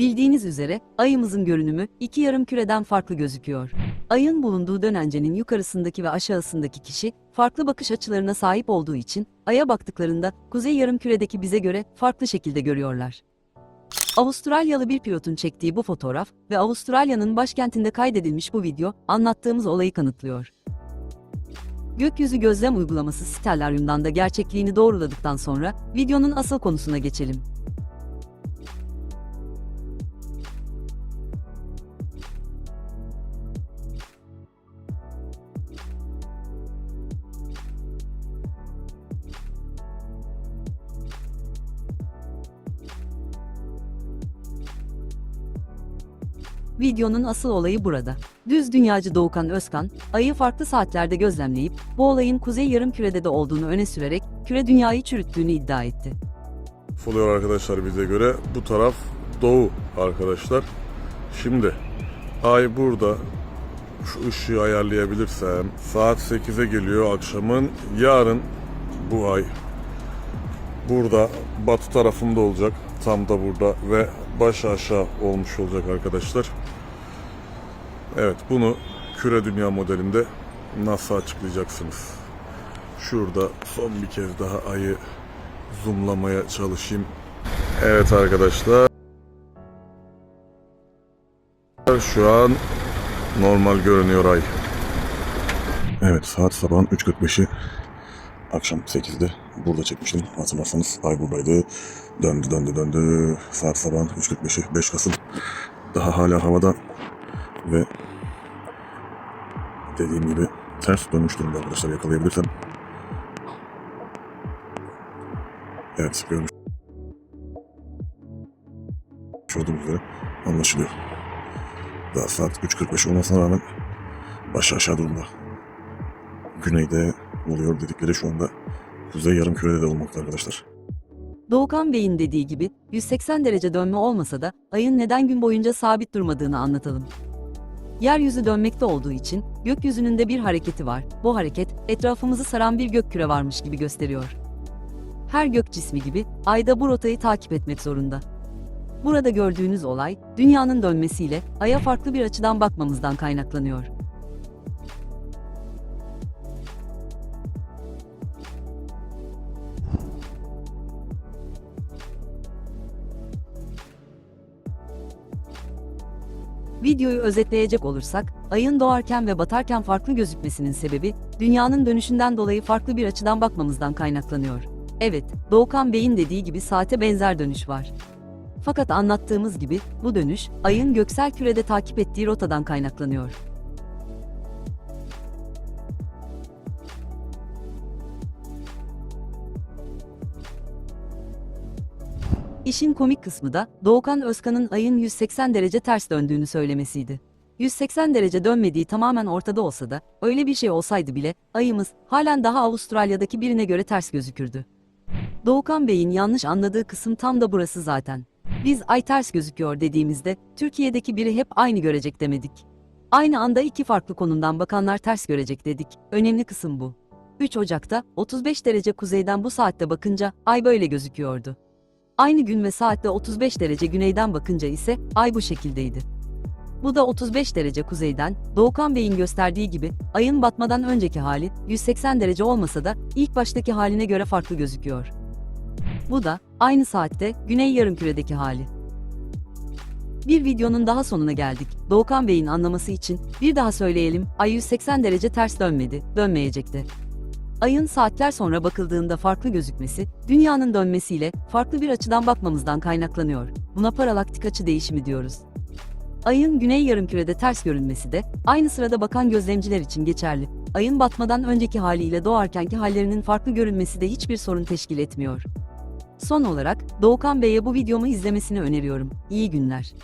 Bildiğiniz üzere ayımızın görünümü iki yarım küreden farklı gözüküyor. Ayın bulunduğu dönencenin yukarısındaki ve aşağısındaki kişi farklı bakış açılarına sahip olduğu için aya baktıklarında kuzey yarım küredeki bize göre farklı şekilde görüyorlar. Avustralyalı bir pilotun çektiği bu fotoğraf ve Avustralya'nın başkentinde kaydedilmiş bu video anlattığımız olayı kanıtlıyor. Gökyüzü gözlem uygulaması Stellarium'dan da gerçekliğini doğruladıktan sonra videonun asıl konusuna geçelim. Videonun asıl olayı burada. Düz dünyacı Doğukan Özkan, ayı farklı saatlerde gözlemleyip bu olayın kuzey yarımkürede de olduğunu öne sürerek küre dünyayı çürüttüğünü iddia etti. oluyor arkadaşlar bize göre. Bu taraf doğu arkadaşlar. Şimdi ay burada şu ışığı ayarlayabilirsem saat 8'e geliyor akşamın. Yarın bu ay burada batı tarafında olacak. Tam da burada ve baş aşağı olmuş olacak arkadaşlar. Evet bunu küre dünya modelinde nasıl açıklayacaksınız? Şurada son bir kez daha ayı zoomlamaya çalışayım. Evet arkadaşlar. Şu an normal görünüyor ay. Evet saat sabahın 3.45'i. Akşam 8'de burada çekmiştim. Hatırlarsanız ay buradaydı. Döndü döndü döndü. Saat sabahın 3.45'i 5 Kasım. Daha hala havada ve dediğim gibi ters dönmüş durumda arkadaşlar yakalayabilirsem. Evet görmüş olduğunuz üzere anlaşılıyor. Daha saat 3.45 olmasına rağmen baş aşağı durumda. Güneyde oluyor dedikleri şu anda kuzey yarım kürede de olmakta arkadaşlar. Doğukan Bey'in dediği gibi 180 derece dönme olmasa da ayın neden gün boyunca sabit durmadığını anlatalım. Yeryüzü dönmekte olduğu için gökyüzünün de bir hareketi var. Bu hareket etrafımızı saran bir gökküre varmış gibi gösteriyor. Her gök cismi gibi ay da bu rotayı takip etmek zorunda. Burada gördüğünüz olay dünyanın dönmesiyle aya farklı bir açıdan bakmamızdan kaynaklanıyor. Videoyu özetleyecek olursak, ayın doğarken ve batarken farklı gözükmesinin sebebi, dünyanın dönüşünden dolayı farklı bir açıdan bakmamızdan kaynaklanıyor. Evet, Doğukan Bey'in dediği gibi saate benzer dönüş var. Fakat anlattığımız gibi, bu dönüş, ayın göksel kürede takip ettiği rotadan kaynaklanıyor. İşin komik kısmı da Doğukan Özkan'ın ayın 180 derece ters döndüğünü söylemesiydi. 180 derece dönmediği tamamen ortada olsa da öyle bir şey olsaydı bile ayımız halen daha Avustralya'daki birine göre ters gözükürdü. Doğukan Bey'in yanlış anladığı kısım tam da burası zaten. Biz ay ters gözüküyor dediğimizde Türkiye'deki biri hep aynı görecek demedik. Aynı anda iki farklı konumdan bakanlar ters görecek dedik. Önemli kısım bu. 3 Ocak'ta 35 derece kuzeyden bu saatte bakınca ay böyle gözüküyordu. Aynı gün ve saatte 35 derece güneyden bakınca ise ay bu şekildeydi. Bu da 35 derece kuzeyden, Doğukan Bey'in gösterdiği gibi ayın batmadan önceki hali 180 derece olmasa da ilk baştaki haline göre farklı gözüküyor. Bu da aynı saatte güney yarımküredeki hali. Bir videonun daha sonuna geldik. Doğukan Bey'in anlaması için bir daha söyleyelim. Ay 180 derece ters dönmedi, dönmeyecekti. Ayın saatler sonra bakıldığında farklı gözükmesi, dünyanın dönmesiyle farklı bir açıdan bakmamızdan kaynaklanıyor. Buna paralaktik açı değişimi diyoruz. Ayın güney yarımkürede ters görünmesi de aynı sırada bakan gözlemciler için geçerli. Ayın batmadan önceki haliyle doğarkenki hallerinin farklı görünmesi de hiçbir sorun teşkil etmiyor. Son olarak Doğukan Bey'e bu videomu izlemesini öneriyorum. İyi günler.